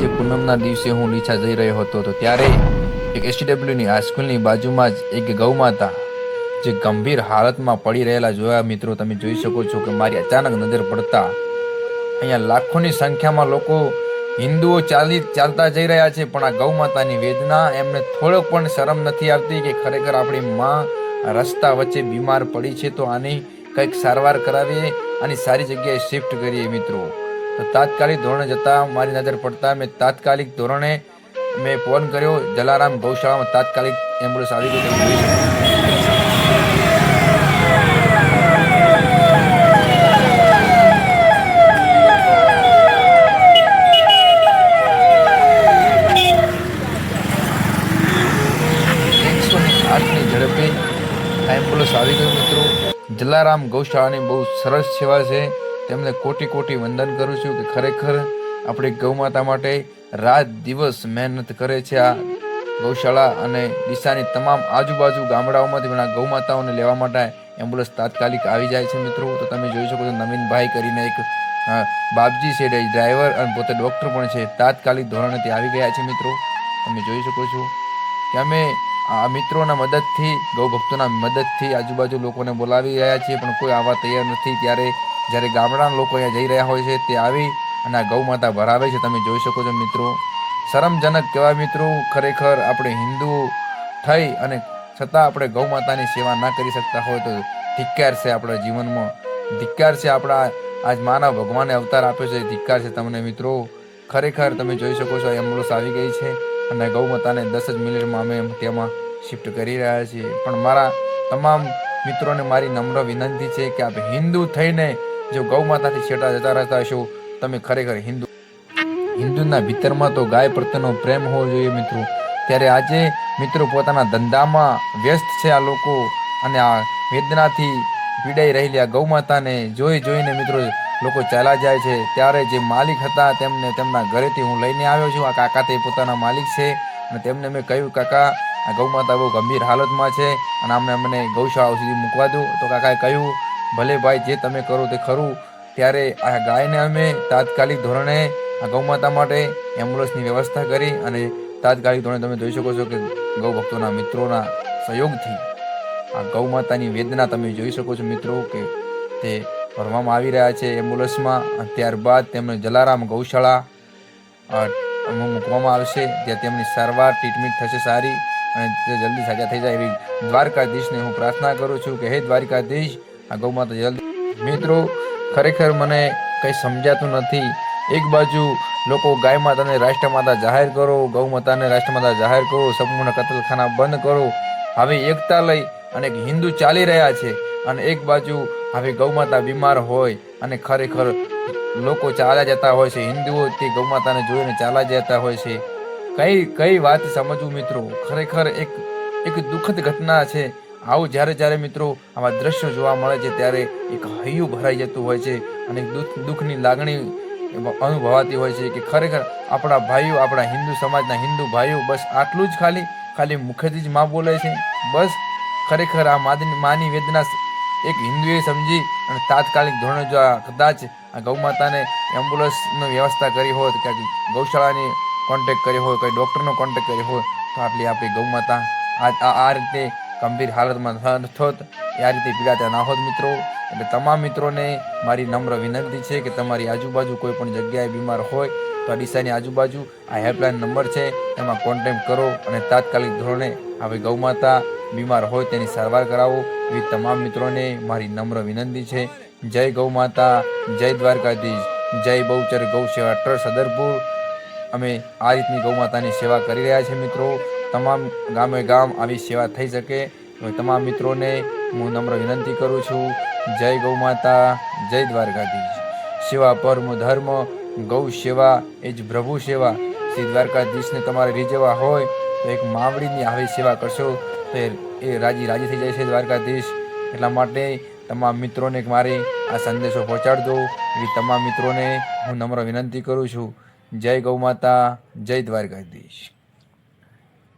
આજે પૂનમના દિવસે હું લીછા જઈ રહ્યો હતો, તો ત્યારે એક એસટીડબ્લ્યુની હાઈસ્કૂલની બાજુમાં જ એક ગૌમાતા, જે ગંભીર હાલતમાં પડી રહેલા જોયા મિત્રો, તમે જોઈ શકો છો કે મારી અચાનક નજર પડતા અહીંયા લાખોની સંખ્યામાં લોકો હિન્દુઓ ચાલી ચાલતા જઈ રહ્યા છે, પણ આ ગૌ માતાની વેદના એમને થોડોક પણ શરમ નથી આવતી કે ખરેખર આપણી માં રસ્તા વચ્ચે બીમાર પડી છે, તો આની કંઈક સારવાર કરાવીએ અને સારી જગ્યાએ શિફ્ટ કરીએ મિત્રો. તો તાત્કાલિક ધોરણે જતા મારી નજર પડતા મેં તાત્કાલિક ધોરણે મેં ફોન કર્યો, જલારામ ગૌશાળામાં તાત્કાલિક એમ્બ્યુલન્સ આવી આવી ગયું, મિત્રો. જલારામ ગૌશાળાની બહુ સરસ સેવા છે. તેમને કોટી કોટી વંદન કરું છું કે ખરેખર આપણી ગૌમાતા માટે રાત દિવસ મહેનત કરે છે આ ગૌશાળા અને દિશાની તમામ આજુબાજુ ગામડાઓમાંથી પણ આ ગૌમાતાઓને લેવા માટે એમ્બ્યુલન્સ તાત્કાલિક આવી જાય છે મિત્રો. તો તમે જોઈ શકો છો નવીનભાઈ કરીને એક બાપજી છે ડ્રાઈવર અને પોતે ડૉક્ટર પણ છે. તાત્કાલિક ધોરણે આવી ગયા છે મિત્રો. તમે જોઈ શકો છો કે અમે આ મિત્રોના મદદથી ગૌ ભક્તોના મદદથી આજુબાજુ લોકોને બોલાવી રહ્યા છીએ, પણ કોઈ આવવા તૈયાર નથી. ત્યારે જ્યારે ગામડાના લોકો અહીંયા જઈ રહ્યા હોય છે, તે આવી અને આ ગૌ માતા ભરાવે છે. તમે જોઈ શકો છો મિત્રો, શરમજનક કહેવાય મિત્રો, ખરેખર આપણે હિન્દુ થઈ અને છતાં આપણે ગૌ માતાની સેવા ના કરી શકતા હોય તો ધિક્કાર છે આપણા જીવનમાં. ધિક્કાર છે આપણા આજ માનવ ભગવાને અવતાર આપ્યો છે. ધિક્કાર છે તમને મિત્રો. ખરેખર તમે જોઈ શકો છો એમ્બ્યુલન્સ આવી ગઈ છે અને ગૌ માતાને દસ જ મિનિટમાં અમે તેમાં શિફ્ટ કરી રહ્યા છીએ. પણ મારા તમામ મિત્રોને મારી નમ્ર વિનંતી છે કે આપણે હિન્દુ થઈને જો ગૌ માતાથી છેટા જતા રહેતા હશો, તમે ખરેખર હિન્દુ. હિન્દુના ભીતરમાં તો ગાય પ્રત્યેનો પ્રેમ હોવો જોઈએ મિત્રો. ત્યારે આજે મિત્રો પોતાના ધંધામાં વ્યસ્ત છે આ લોકો અને આ વેદનાથી પીડાઈ રહેલી આ ગૌ માતાને જોઈ જોઈને મિત્રો લોકો ચાલ્યા જાય છે. ત્યારે જે માલિક હતા તેમને તેમના ઘરેથી હું લઈને આવ્યો છું. આ કાકા તે પોતાના માલિક છે અને તેમને મેં કહ્યું, કાકા, આ ગૌ માતા બહુ ગંભીર હાલતમાં છે અને આમને અમને ગૌશાળા સુધી મૂકવા દો. તો કાકાએ કહ્યું ભલે ભાઈ જે તમે કરો તે ખરું, ત્યારે આ ગાયને અમે તાત્કાલિક ધોરણે આ ગૌમાતા માટે એમ્બ્યુલન્સની વ્યવસ્થા કરી અને તાત્કાલિક ધોરણે તમે જોઈ શકો છો કે ગૌ ભક્તોના મિત્રોના સહયોગથી આ ગૌ માતાની વેદના તમે જોઈ શકો છો મિત્રો કે તે ભરવામાં આવી રહ્યા છે એમ્બ્યુલન્સમાં ત્યારબાદ તેમને જલારામ ગૌશાળા મૂકવામાં આવશે, જ્યાં તેમની સારવાર ટ્રીટમેન્ટ થશે સારી અને જલ્દી સાજા થઈ જાય એવી દ્વારકાધીશને હું પ્રાર્થના કરું છું કે હે દ્વારકાધીશ આ ગૌ માતા જલ્દી. મિત્રો, ખરેખર મને કંઈ સમજાતું નથી. એક બાજુ લોકો ગાય માતાને રાષ્ટ્રમાતા જાહેર કરો, ગૌ માતાને રાષ્ટ્રમાતા જાહેર કરો, સંપૂર્ણ કતલખાના બંધ કરો. હવે એકતા લઈ અને હિન્દુ ચાલી રહ્યા છે અને એક બાજુ હવે ગૌ માતા બીમાર હોય અને ખરેખર લોકો ચાલ્યા જતા હોય છે. હિન્દુઓ તે ગૌ માતાને જોઈને ચાલ્યા જતા હોય છે. કઈ કઈ વાત સમજવું મિત્રો. ખરેખર એક એક દુઃખદ ઘટના છે. આવું જ્યારે જ્યારે મિત્રો આવા દ્રશ્યો જોવા મળે છે, ત્યારે એક હૈયું ભરાઈ જતું હોય છે અને દુઃખ, દુઃખની લાગણી અનુભવાતી હોય છે કે ખરેખર આપણા ભાઈઓ, આપણા હિન્દુ સમાજના હિન્દુ ભાઈઓ બસ આટલું જ ખાલી ખાલી મુખેથી જ માં બોલે છે. બસ ખરેખર આ માદની માની વેદના એક હિન્દુએ સમજી અને તાત્કાલિક ધોરણે જો આ કદાચ આ ગૌ માતાને એમ્બ્યુલન્સની વ્યવસ્થા કરી હોય કે ગૌશાળાની કોન્ટેક કર્યો હોય કોઈ ડૉક્ટરનો કોન્ટેક કર્યો હોય તો આટલી આપણી ગૌ માતા આ- આ રીતે ગંભીર હાલતમાં ન થોત. એ આ રીતે પીડાતા ના હોત મિત્રો. એટલે તમામ મિત્રોને મારી નમ્ર વિનંતી છે કે તમારી આજુબાજુ કોઈ પણ જગ્યાએ બીમાર હોય તો અડીસાની આજુબાજુ આ હેલ્પલાઇન નંબર છે. એમાં કોન્ટેક્ટ કરો અને તાત્કાલિક ધોરણે આવી ગૌમાતા બીમાર હોય તેની સારવાર કરાવો. એવી તમામ મિત્રોને મારી નમ્ર વિનંતી છે. જય ગૌ માતા જય દ્વારકાધીશ, જય બહુચર ગૌ સેવા ટ્રસ્ટ સદરપુર. અમે આ રીતની ગૌ માતાની સેવા કરી રહ્યા છીએ મિત્રો. તમામ ગામે ગામ આવી સેવા થઈ શકે. તમામ મિત્રોને હું નમ્ર વિનંતી કરું છું. જય ગૌ માતા, જય દ્વારકાધીશ. સેવા પરમ ધર્મ, ગૌ સેવા, એ જ પ્રભુ સેવા. શ્રી દ્વારકાધીશને તમારે રીઝવા હોય તો એક માવડીની આવી સેવા કરશો તો એ- એ રાજી રાજી થઈ જાય છે દ્વારકાધીશ. એટલા માટે તમામ મિત્રોને મારે આ સંદેશો પહોંચાડજો. એવી તમામ મિત્રોને હું નમ્ર વિનંતી કરું છું. જય ગૌ માતા, જય દ્વારકાધીશ.